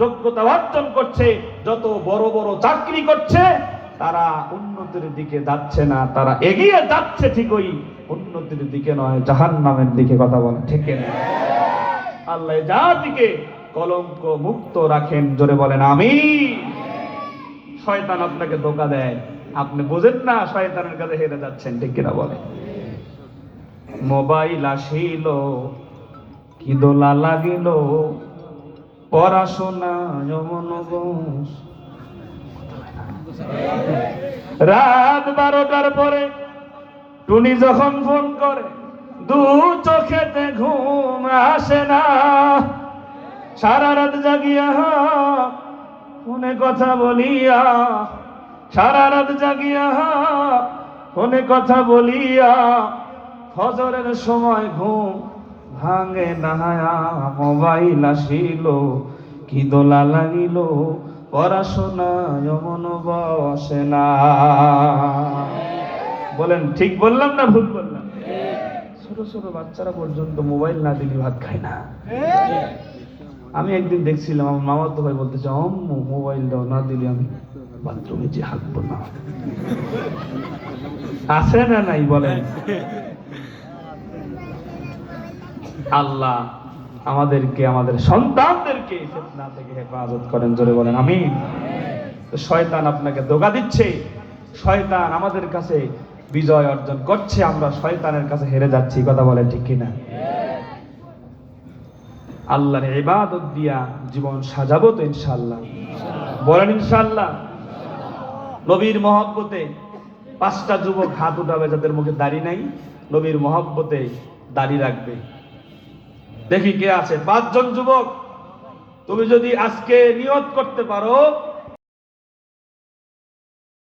যোগ্যতা অর্জন করছে, যত বড় বড় চাকরি করছে, তারা উন্নতির দিকে যাচ্ছে না, তারা এগিয়ে যাচ্ছে ঠিকই, উন্নতির দিকে নয় জাহান নামের দিকে কথা বলে, ঠিক আল্লাহ যা দিকে কলঙ্ক মুক্ত রাখেন, জোরে বলেন আমি শয়তান আপনাকে ধোকা দেয়, আপনি বোঝেন না শয়তানের কাছে হেরে যাচ্ছেন, ঠিক কিনা বলে? মোবাইল আসিল কি দোলা লাগিল পড়াশোনা যমন রাত বারোটার পরে টুনি যখন ফোন করে, দু চোখেতে ঘুম আসে না। সারা রাত জাগিয়া ফোনে কথা বলিয়া। সারা রাত জাগিয়া ফোনে কথা বলিয়া। ফজরের সময় ঘুম ভাঙে না মোবাইল আসিল, কি দোলা লাগিল পড়াশোনা যমন বসে না। বলেন, ঠিক বললাম না ভুল বললাম? ছোট ছোট বাচ্চারা পর্যন্ত মোবাইল না দিলে ভাত খায় না। আমি একদিন দেখছিলাম, আমার মামার তো ভাই বলতেছে অম্মু মোবাইল দাও না দিলে আমি বাথরুমে যে হাঁকবো না। আছে না নাই বলেন? আল্লাহ আমাদেরকে, আমাদের সন্তানদেরকে ফিতনা থেকে হেফাজত করেন, জোরে বলেন আমি শয়তান আপনাকে দোগা দিচ্ছে, শয়তান আমাদের কাছে বিজয় অর্জন করছে, আমরা শয়তানের কাছে হেরে যাচ্ছি, কথা বলে ঠিক কিনা? আল্লাহর ইবাদত দিয়া জীবন সাজাবো তো ইনশাআল্লাহ। বলেন ইনশাআল্লাহ। নবীর মহব্বতে পাঁচটা যুবক হাত উঠাবে যাদের মুখে দাড়ি নাই, নবীর মহব্বতে দাড়ি রাখবে। দেখি কে আছে। পাঁচজন যুবক। তুমি যদি আজকে নিয়ত করতে পারো